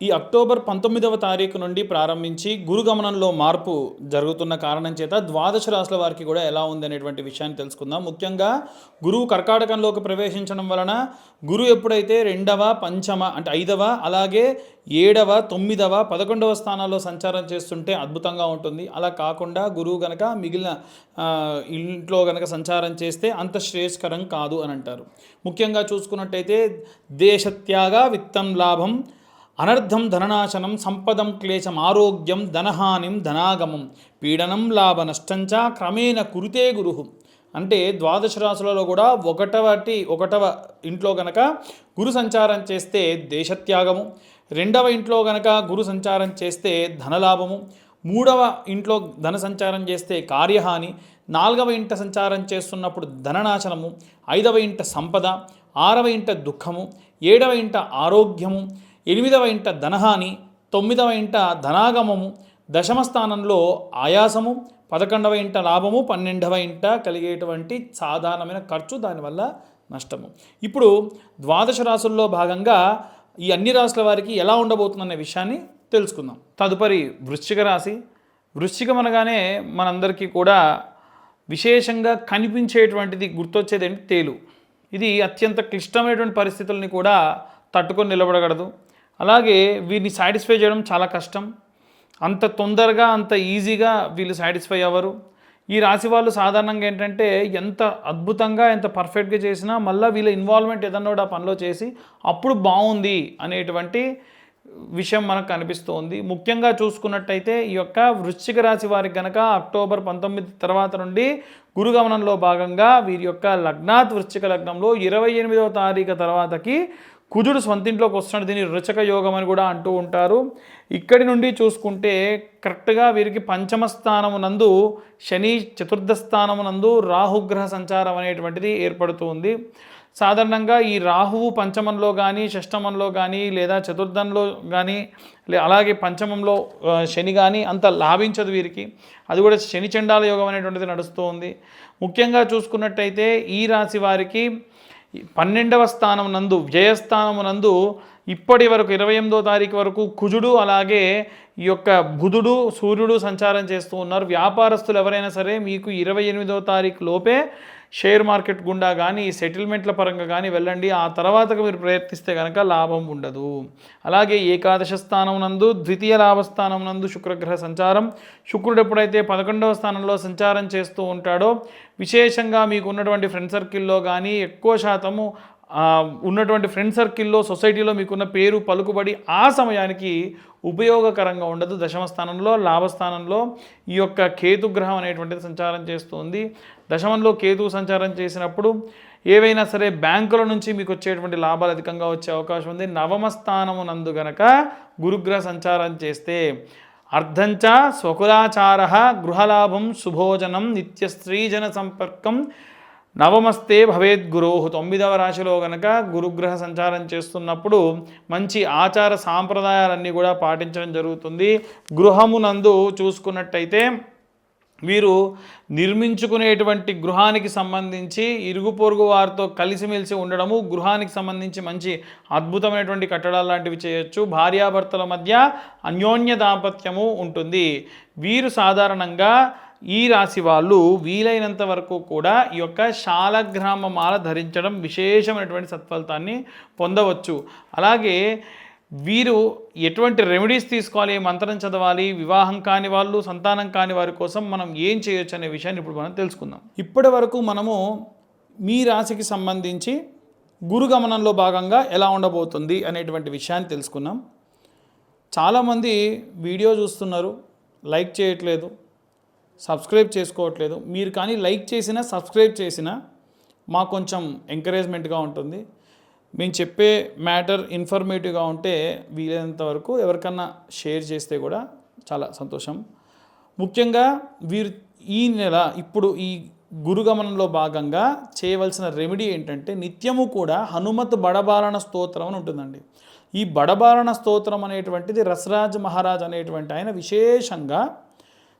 ఈ అక్టోబర్ పంతొమ్మిదవ తారీఖు నుండి ప్రారంభించి గురుగమనంలో మార్పు జరుగుతున్న కారణం చేత ద్వాదశ రాశుల వారికి కూడా ఎలా ఉంది అనేటువంటి విషయాన్ని తెలుసుకుందాం. ముఖ్యంగా గురువు కర్కాటకంలోకి ప్రవేశించడం వలన గురువు ఎప్పుడైతే రెండవ పంచమ అంటే ఐదవ అలాగే ఏడవ తొమ్మిదవ పదకొండవ స్థానాల్లో సంచారం చేస్తుంటే అద్భుతంగా ఉంటుంది. అలా కాకుండా గురువు గనక మిగిలిన ఇంట్లో గనక సంచారం చేస్తే అంత శ్రేయస్కరం కాదు అని అంటారు. ముఖ్యంగా చూసుకున్నట్టయితే దేశత్యాగ విత్తం లాభం అనర్థం ధననాశనం సంపదం క్లేశం ఆరోగ్యం ధనహానిం ధనాగమం పీడనం లాభ నష్టంచ క్రమేణ కురితే గురు. అంటే ద్వాదశ రాశులలో కూడా ఒకటవటి ఒకటవ ఇంట్లో గనక గురు సంచారం చేస్తే దేశత్యాగము రెండవ ఇంట్లో గనక గురు సంచారం చేస్తే ధనలాభము మూడవ ఇంట్లో ధన సంచారం చేస్తే కార్యహాని నాలుగవ ఇంట సంచారం చేస్తున్నప్పుడు ధననాశనము ఐదవ ఇంట సంపద ఆరవ ఇంట దుఃఖము ఏడవ ఇంట ఆరోగ్యము ఎనిమిదవ ఇంట ధనహాని తొమ్మిదవ ఇంట ధనాగమము దశమ స్థానంలో ఆయాసము పదకొండవ ఇంట లాభము పన్నెండవ ఇంట కలిగేటువంటి సాధారణమైన ఖర్చు దానివల్ల నష్టము. ఇప్పుడు ద్వాదశ రాసుల్లో భాగంగా ఈ అన్ని రాసుల వారికి ఎలా ఉండబోతుందనే విషయాన్ని తెలుసుకుందాం. తదుపరి వృశ్చిక రాశి. వృశ్చికం అనగానే మనందరికీ కూడా విశేషంగా కనిపించేటువంటిది గుర్తొచ్చేది ఏంటి తేలు. ఇది అత్యంత క్లిష్టమైనటువంటి పరిస్థితుల్ని కూడా తట్టుకొని నిలబడగలదు. అలాగే వీరిని సాటిస్ఫై చేయడం చాలా కష్టం. అంత తొందరగా అంత ఈజీగా వీళ్ళు సాటిస్ఫై అవ్వరు. ఈ రాశి వాళ్ళు సాధారణంగా ఏంటంటే ఎంత అద్భుతంగా ఎంత పర్ఫెక్ట్గా చేసినా మళ్ళీ వీళ్ళ ఇన్వాల్వ్మెంట్ ఏదన్నా కూడా ఆ పనిలో చేసి అప్పుడు బాగుంది అనేటువంటి విషయం మనకు కనిపిస్తోంది. ముఖ్యంగా చూసుకున్నట్టయితే ఈ యొక్క వృశ్చిక రాశి వారికి గనక అక్టోబర్ పంతొమ్మిది తర్వాత నుండి గురుగమనంలో భాగంగా వీరి యొక్క లగ్నాత్ వృశ్చిక లగ్నంలో ఇరవై ఎనిమిదవ తారీఖు తర్వాతకి కుజుడు సొంతింట్లోకి వస్తున్నాడు. దీన్ని రుచక యోగం అని కూడా అంటూ ఉంటారు. ఇక్కడి నుండి చూసుకుంటే కరెక్ట్గా వీరికి పంచమ స్థానమునందు శని చతుర్థ స్థానమునందు రాహుగ్రహ సంచారం అనేటువంటిది ఏర్పడుతుంది సాధారణంగా ఈ రాహువు పంచమంలో కానీ షష్టమంలో కానీ లేదా చతుర్థంలో కానీ లే అలాగే పంచమంలో శని కానీ అంత లాభించదు వీరికి. అది కూడా శని చండాల యోగం అనేటువంటిది నడుస్తూ ఉంది. ముఖ్యంగా చూసుకున్నట్టయితే ఈ రాశి వారికి పన్నెండవ స్థానం నందు వ్యయస్థానము నందు ఇప్పటి వరకు ఇరవై ఎనిమిదో తారీఖు వరకు కుజుడు అలాగే ఈ యొక్క బుధుడు సూర్యుడు సంచారం చేస్తూ ఉన్నారు. వ్యాపారస్తులు ఎవరైనా సరే మీకు ఇరవై ఎనిమిదో తారీఖు లోపే షేర్ మార్కెట్ గుండా కానీ సెటిల్మెంట్ల పరంగా కానీ వెళ్ళండి. ఆ తర్వాత మీరు ప్రయత్నిస్తే కనుక లాభం ఉండదు. అలాగే ఏకాదశ స్థానం నందు ద్వితీయ లాభస్థానం నందు శుక్రగ్రహ సంచారం. శుక్రుడు ఎప్పుడైతే పదకొండవ స్థానంలో సంచారం చేస్తూ ఉంటాడో విశేషంగా మీకు ఉన్నటువంటి ఫ్రెండ్ సర్కిల్లో కానీ ఎక్కువ శాతము ఉన్నటువంటి ఫ్రెండ్ సర్కిల్లో సొసైటీలో మీకున్న పేరు పలుకుబడి ఆ సమయానికి ఉపయోగకరంగా ఉండదు. దశమ స్థానంలో లాభస్థానంలో ఈ యొక్క కేతుగ్రహం అనేటువంటిది సంచారం చేస్తుంది. దశమంలో కేతు సంచారం చేసినప్పుడు ఏవైనా సరే బ్యాంకుల నుంచి మీకు వచ్చేటువంటి లాభాలు అధికంగా వచ్చే అవకాశం ఉంది. నవమ స్థానము నందు గనక గురుగ్రహ సంచారం చేస్తే అర్ధంచ స్వకులాచార గృహలాభం శుభోజనం నిత్య స్త్రీజన సంపర్కం నవమస్తే భవేద్ గురోహు తొమ్మిదవ రాశిలో గనక గురుగ్రహ సంచారం చేస్తున్నప్పుడు మంచి ఆచార సాంప్రదాయాలన్నీ కూడా పాటించడం జరుగుతుంది. గృహమునందు చూసుకున్నట్టయితే వీరు నిర్మించుకునేటువంటి గృహానికి సంబంధించి ఇరుగు పొరుగు వారితో కలిసిమెలిసి ఉండడము గృహానికి సంబంధించి మంచి అద్భుతమైనటువంటి కట్టడాలు లాంటివి చేయొచ్చు. భార్యాభర్తల మధ్య అన్యోన్య దాంపత్యము ఉంటుంది. వీరు సాధారణంగా ఈ రాశి వాళ్ళు వీలైనంత వరకు కూడా ఈ యొక్క శాలగ్రామ మాల ధరించడం విశేషమైనటువంటి సత్ఫలితాన్ని పొందవచ్చు. అలాగే వీరు ఎటువంటి రెమెడీస్ తీసుకోవాలి మంత్రం చదవాలి వివాహం కాని వాళ్ళు సంతానం కాని వారి కోసం మనం ఏం చేయొచ్చు అనే విషయాన్ని ఇప్పుడు మనం తెలుసుకుందాం. ఇప్పటి వరకు మనము మీ రాశికి సంబంధించి గురుగమనంలో భాగంగా ఎలా ఉండబోతుంది అనేటువంటి విషయాన్ని తెలుసుకున్నాం చాలామంది వీడియో చూస్తున్నారు లైక్ చేయట్లేదు సబ్స్క్రైబ్ చేసుకోవట్లేదు. మీరు కానీ లైక్ చేసినా సబ్స్క్రైబ్ చేసినా మాకు కొంచెం ఎంకరేజ్మెంట్గా ఉంటుంది. మేము చెప్పే మ్యాటర్ ఇన్ఫర్మేటివ్గా ఉంటే వీలైనంత వరకు ఎవరికన్నా షేర్ చేస్తే కూడా చాలా సంతోషం. ముఖ్యంగా వీరు ఈ నెల ఇప్పుడు ఈ గురుగమనంలో భాగంగా చేయవలసిన రెమెడీ ఏంటంటే నిత్యము కూడా హనుమత్ బడబారణ స్తోత్రం అని ఉంటుందండి. ఈ బడబారణ స్తోత్రం అనేటువంటిది రసరాజ్ మహారాజ్ అనేటువంటి ఆయన విశేషంగా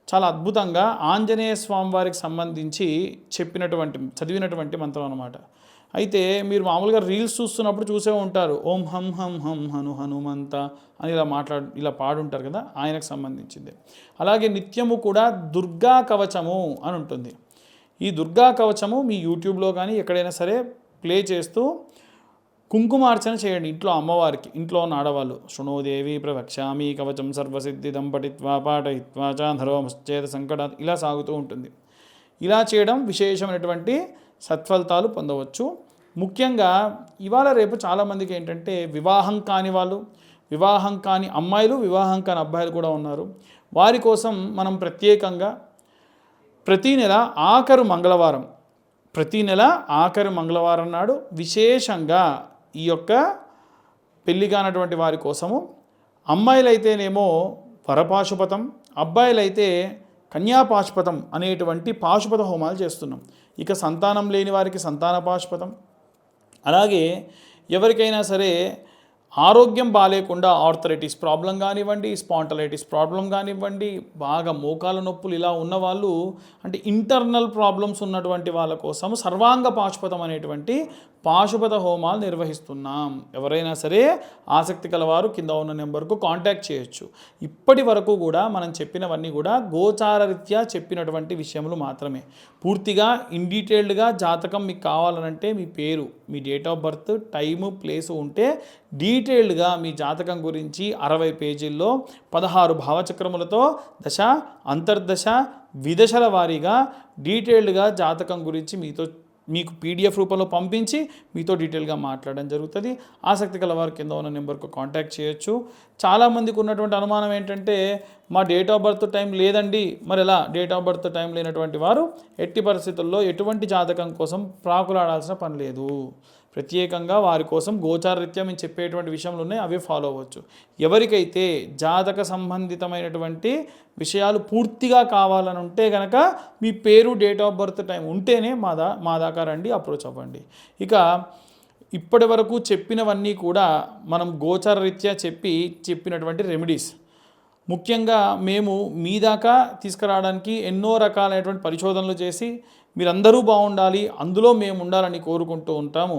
చాలా అద్భుతంగా ఆంజనేయ స్వామి వారికి సంబంధించి చెప్పినటువంటి చదివినటువంటి మంత్రం అనమాట అయితే మీరు మామూలుగా రీల్స్ చూస్తున్నప్పుడు చూసే ఉంటారు ఓం హం హం హం హను హనుమంత అని ఇలా మాట్లాడు ఇలా పాడుంటారు కదా ఆయనకు సంబంధించింది. అలాగే నిత్యము కూడా దుర్గా కవచము అని ఉంటుంది. ఈ దుర్గా కవచము మీ యూట్యూబ్లో కానీ ఎక్కడైనా సరే ప్లే చేస్తూ కుంకుమార్చన చేయండి. ఇంట్లో అమ్మవారికి ఇంట్లో ఉన్న ఆడవాళ్ళు. శృణోదేవి ప్రవక్ష్యామి కవచం సర్వసిద్ధి పఠిత్వా పాఠయిత్వా చాధరోమశ్చేత సంకట ఇలా సాగుతూ ఉంటుంది. ఇలా చేయడం విశేషమైనటువంటి సత్ఫలితాలు పొందవచ్చు. ముఖ్యంగా ఇవాళ రేపు చాలామందికి ఏంటంటే వివాహం కాని వాళ్ళు వివాహం కాని అమ్మాయిలు వివాహం కాని అబ్బాయిలు కూడా ఉన్నారు. వారి కోసం మనం ప్రత్యేకంగా ప్రతీ నెల ఆఖరు మంగళవారం ప్రతీ నెల ఆఖరి మంగళవారం నాడు విశేషంగా ఈ యొక్క పెళ్ళి కానటువంటి వారి కోసము అమ్మాయిలైతేనేమో వరపాశుపతం అబ్బాయిలైతే కన్యాపాశుపతం అనేటువంటి పాశుపత హోమాలు చేస్తున్నాం. ఇక సంతానం లేని వారికి సంతాన పాశుపతం అలాగే ఎవరికైనా సరే ఆరోగ్యం బాగాలేకుండా ఆర్థరైటిస్ ప్రాబ్లం కానివ్వండి స్పాంటలైటిస్ ప్రాబ్లం కానివ్వండి బాగా మోకాల నొప్పులు ఇలా ఉన్న వాళ్ళు అంటే ఇంటర్నల్ ప్రాబ్లమ్స్ ఉన్నటువంటి వాళ్ళ కోసం సర్వాంగ పాశుపతం అనేటువంటి పాశుపత హోమాలు నిర్వహిస్తున్నాం. ఎవరైనా సరే ఆసక్తి కలవారు కింద ఉన్న నెంబర్కు కాంటాక్ట్ చేయొచ్చు. ఇప్పటి వరకు కూడా మనం చెప్పినవన్నీ కూడా గోచారరీత్యా చెప్పినటువంటి విషయములు మాత్రమే. పూర్తిగా ఇన్ డీటెయిల్డ్గా జాతకం మీకు కావాలనంటే మీ పేరు మీ date of birth time place ఉంటే డీటెయిల్డ్గా మీ జాతకం గురించి అరవై పేజీల్లో పదహారు భావచక్రములతో దశ అంతర్దశ విదశల వారీగా డీటెయిల్డ్గా జాతకం గురించి మీతో మీకు పీడిఎఫ్ రూపంలో పంపించి మీతో డీటెయిల్గా మాట్లాడడం జరుగుతుంది. ఆసక్తి గల వారు కింద ఉన్న నెంబర్కు కాంటాక్ట్ చేయొచ్చు. చాలామందికి ఉన్నటువంటి అనుమానం ఏంటంటే మా డేట్ ఆఫ్ బర్త్ టైం లేదండి. మరి ఎలా? డేట్ ఆఫ్ బర్త్ టైం లేనటువంటి వారు ఎట్టి పరిస్థితుల్లో ఎటువంటి జాతకం కోసం ప్రాకులాడాల్సిన పని లేదు. ప్రత్యేకంగా వారి కోసం గోచారరీత్యా మేము చెప్పేటువంటి విషయంలో ఉన్నాయి అవే ఫాలో అవ్వచ్చు. ఎవరికైతే జాతక సంబంధితమైనటువంటి విషయాలు పూర్తిగా కావాలని ఉంటే కనుక మీ పేరు డేట్ ఆఫ్ బర్త్ టైం ఉంటేనే మా దా మా దాకా రండి అప్రోచ్ అవ్వండి. ఇక ఇప్పటి వరకు చెప్పినవన్నీ కూడా మనం గోచారరీత్యా చెప్పి చెప్పినటువంటి రెమెడీస్ ముఖ్యంగా మేము మీ దాకా తీసుకురావడానికి ఎన్నో రకాలైనటువంటి పరిశోధనలు చేసి మీరందరూ బాగుండాలి అందులో మేము ఉండాలని కోరుకుంటూ ఉంటాము.